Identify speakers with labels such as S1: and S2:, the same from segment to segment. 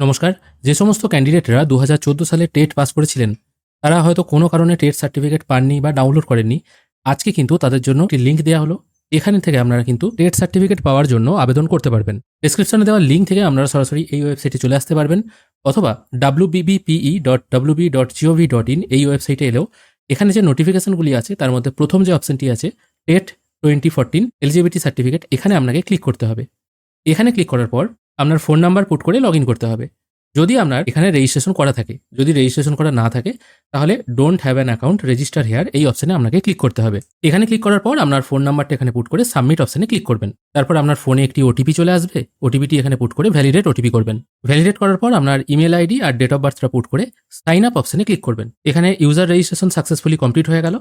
S1: নমস্কার, যে সমস্ত ক্যান্ডিডেটরা দুহাজার চোদ্দ সালে টেট পাস করেছিলেন, তারা হয়তো কোনো কারণে টেট সার্টিফিকেট পাননি বা ডাউনলোড করেননি। আজকে কিন্তু তাদের জন্য একটি লিঙ্ক দেওয়া হলো। এখানে থেকে আপনারা কিন্তু টেট সার্টিফিকেট পাওয়ার জন্য আবেদন করতে পারবেন। ডিসক্রিপশনে দেওয়া লিঙ্ক থেকে আপনারা সরাসরি এই ওয়েবসাইটে চলে আসতে পারবেন, অথবা W BBPE dot WB dot GOV dot in এই ওয়েবসাইটে এলেও এখানে যে নোটিফিকেশনগুলি আছে, তার মধ্যে প্রথম যে অপশনটি আছে, TET twenty fourteen eligibility certificate এখানে আপনাকে ক্লিক করতে হবে। এখানে ক্লিক করার পর আপনার ফোন নাম্বার পুট করে লগ করতে হবে। যদি আপনার এখানে রেজিস্ট্রেশন করা থাকে, যদি রেজিস্ট্রেশন করা না থাকে, তাহলে don't have an account register here এই অপশনে আপনাকে ক্লিক করতে হবে। এখানে ক্লিক করার পর আপনার ফোন নাম্বারটা এখানে পুট করে সাবমিট অপশনে ক্লিক করবেন। তারপর আপনার ফোনে একটি ওটিপি চলে আসবে ওটিপিটি এখানে পুট করে ভ্যালিডেট ওটিপি করবেন। ভ্যালিডেট করার পর আপনার ইমেল আইডি আর ডেট অফ বার্থটা পুট করে সাইন আপ অপশনে ক্লিক করবেন। এখানে ইউজার রেজিস্ট্রেশন সাকসেসফুলি কমপ্লিট হয়ে গেল।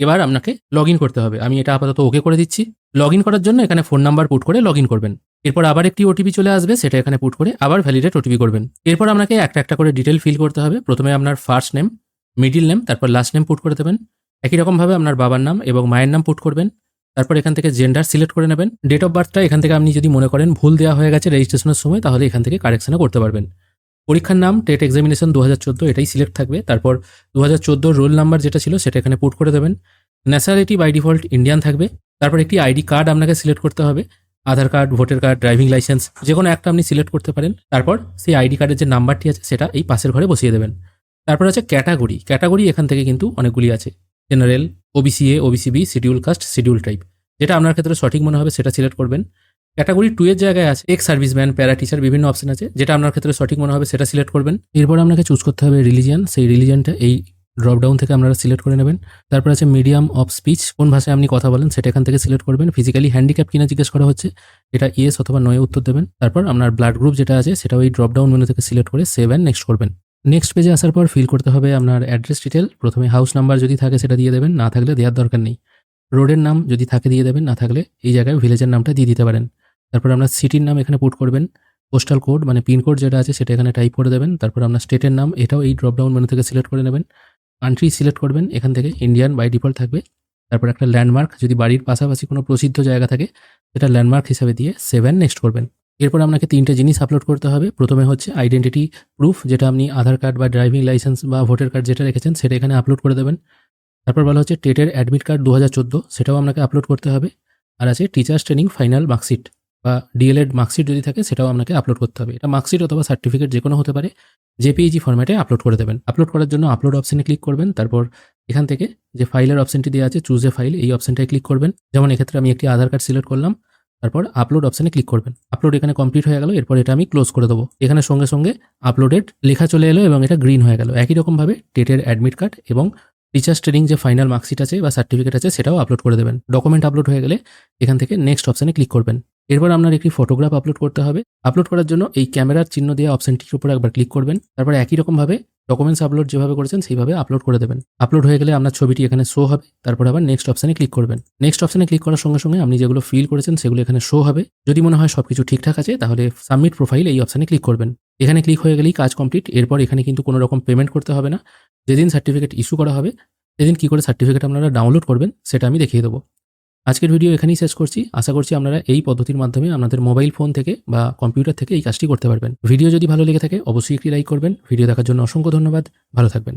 S1: এবার আপনাকে লগ করতে হবে। আমি এটা আপাতত ওকে করে দিচ্ছি। লগ করার জন্য এখানে ফোন নাম্বার পুট করে লগ করবেন। এরপর আবার একটি ওটিপি চলে আসবে, সেটা এখানে পুট করে আবার ভ্যালিডেট ওটিপি করবেন। এরপর আপনাকে একটা একটা করে ডিটেল ফিল করতে হবে। প্রথমে আপনার ফার্স্ট নেম মিডিল নেম তারপর লাস্ট নেম পুট করে দেবেন। একই রকমভাবে আপনার বাবার নাম এবং মায়ের নাম পুট করবেন। তারপর এখান থেকে জেন্ডার সিলেক্ট করে নেবেন। ডেট অফ বার্থটা এখান থেকে আপনি যদি মনে করেন ভুল দেওয়া হয়ে গেছে রেজিস্ট্রেশনের সময়, তাহলে এখান থেকে কারেকশনে করতে পারবেন। পরীক্ষার নাম টেট এক্সামিনেশন দু হাজার চোদ্দ, এটাই সিলেক্ট থাকবে। তারপর দু হাজার রোল নাম্বার যেটা ছিল, সেটা এখানে পুট করে দেবেন। ন্যাশনালিটি বাই ডিফল্ট ইন্ডিয়ান থাকবে। তারপর একটি আইডি কার্ড আপনাকে সিলেক্ট করতে হবে। Aadhaar card, voter card, driving licence, যে কোনো একটা আপনি সিলেক্ট করতে পারেন। তারপর সেই আইডি কার্ডের যে নাম্বারটি আছে, সেটা এই পাশের ঘরে বসিয়ে দেবেন। তারপর আছে ক্যাটাগরি। ক্যাটাগরি এখান থেকে কিন্তু অনেকগুলি আছে। General OBC A OBC B schedule caste, schedule tribe যেটা আপনার ক্ষেত্রে সঠিক মনে হবে, সেটা সিলেক্ট করবেন। ক্যাটাগরি টু এর জায়গায় আছে, এক্স সার্ভিসম্যান, প্যারা টিচার, বিভিন্ন অপশন আছে। যেটা আপনার ক্ষেত্রে সঠিক মনে হবে, সেটা সিলেক্ট করবেন। এরপর আপনাকে চুজ করতে হবে রিলিজিয়ান। সেই রিলিজিয়ানটা এই ড্রপডাউন থেকে আপনারা সিলেক্ট করে নেবেন। তারপর আছে মিডিয়াম অফ স্পিচ কোন ভাষায় আপনি কথা বলেন সেটা এখান থেকে সিলেক্ট করবেন। ফিজিক্যালি হ্যান্ডিক্যাপ কিনা জিজ্ঞেস করা হচ্ছে, এটা ইয়েস অথবা নয়ে উত্তর দেবেন। তারপর আপনার ব্লাড গ্রুপ যেটা আছে সেটা ওই ড্রপডাউন মেনু থেকে সিলেক্ট করে সেভ অ্যান্ড নেক্সট করবেন। নেক্সট পেজে আসার পর ফিল করতে হবে আপনার অ্যাড্রেস ডিটেল প্রথমে হাউস নাম্বার যদি থাকে সেটা দিয়ে দেবেন, না থাকলে দেওয়ার দরকার নেই। রোডের নাম যদি থাকে দিয়ে দেবেন, না থাকলে এই জায়গায় ভিলেজের নামটা দিয়ে দিতে পারেন। তারপর আপনার সিটির নাম এখানে পুট করবেন। পোস্টাল কোড মানে পিনকোড যেটা আছে সেটা এখানে টাইপ করে দেবেন। তারপর আপনার স্টেটের নাম, এটাও এই ড্রপডাউন মেনু থেকে সিলেক্ট করে নেবেন। কান্ট্রি সিলেক্ট করবেন, এখান থেকে ইন্ডিয়ান বাই ডিফল্ট থাকবে। তারপর একটা ল্যান্ডমার্ক যদি বাড়ির পাশাপাশি কোনো প্রসিদ্ধ জায়গা থাকে, সেটা ল্যান্ডমার্ক হিসাবে দিয়ে সেভেন নেক্সট করবেন। এরপর আপনাকে তিনটে জিনিস আপলোড করতে হবে। প্রথমে হচ্ছে আইডেন্টিটি প্রুফ যেটা আপনি আধার কার্ড বা ড্রাইভিং লাইসেন্স বা ভোটার কার্ড যেটা রেখেছেন, সেটা এখানে আপলোড করে দেবেন। তারপর বলা হচ্ছে টেটের অ্যাডমিট কার্ড দু সেটাও আপনাকে আপলোড করতে হবে। আর আছে টিচার্স ট্রেনিং ফাইনাল মার্কশিট বা ডিএলএড মার্কশিট যদি থাকে, সেটাও আপনাকে আপলোড করতে হবে। এটা মার্কশিট অথবা সার্টিফিকেট যে কোনো হতে পারে জেপিইজি ফরম্যাটে আপলোড করে দেবেন। আপলোড করার জন্য আপলোড অপশনে ক্লিক করবেন, তারপর এখান থেকে যে ফাইলের অপশনটি দেওয়া আছে চুজ এ ফাইল এই অপশনটায় ক্লিক করবেন। যেমন এক্ষেত্রে আমি একটি আধার কার্ড সিলেক্ট করলাম, তারপর আপলোড অপশনে ক্লিক করবেন। আপলোড এখানে কমপ্লিট হয়ে গেল, এরপর এটা আমি ক্লোজ করে দেবো। এখানে সঙ্গে সঙ্গে আপলোডেড লেখা চলে এলো এবং এটা গ্রিন হয়ে গেল। একই রকমভাবে টেটের অ্যাডমিট কার্ড এবং টিচার্স ট্রেনিং যে ফাইনাল মার্কশিট আছে বা সার্টিফিকেট আছে, সেটাও আপলোড করে দেবেন। ডকুমেন্ট আপলোড হয়ে গেলে এখান থেকে নেক্সট অপশনে ক্লিক করবেন। এরপর আপনার একটি ফটোগ্রাফ আপলোড করতে হবে। আপলোড করার জন্য এই ক্যামেরার চিহ্ন দেওয়া অপশনটির উপর একবার ক্লিক করবেন। তারপর একই রকমভাবে ডকুমেন্টস আপলোড যেভাবে করেছেন সেইভাবে আপলোড করে দেবেন। আপলোড হয়ে গেলে আপনার ছবিটি এখানে শো হবে। তারপর আবার নেক্সট অপশনে ক্লিক করবেন। নেক্সট অপশনে ক্লিক করার সঙ্গে সঙ্গে আপনি যেগুলো ফিল করেছেন সেগুলো এখানে শো হবে। যদি মনে হয় সবকিছু ঠিকঠাক আছে, তাহলে সাবমিট প্রোফাইল এই অপশনে ক্লিক করবেন। এখানে ক্লিক হয়ে গেলেই কাজ কমপ্লিট এরপর এখানে কিন্তু কোনো রকম পেমেন্ট করতে হবে না। যেদিন সার্টিফিকেট ইস্যু করা হবে, সেদিন কী করে সার্টিফিকেট আপনারা ডাউনলোড করবেন, সেটা আমি দেখিয়ে দেবো। আজকের ভিডিও এখানেই শেষ করছি। আশা করছি আপনারা এই পদ্ধতির মাধ্যমে আপনাদের মোবাইল ফোন থেকে বা কম্পিউটার থেকে এই কাজটি করতে পারবেন। ভিডিও যদি ভালো লেগে থাকে, অবশ্যই একটি লাইক করবেন। ভিডিও দেখার জন্য অসংখ্য ধন্যবাদ। ভালো থাকবেন।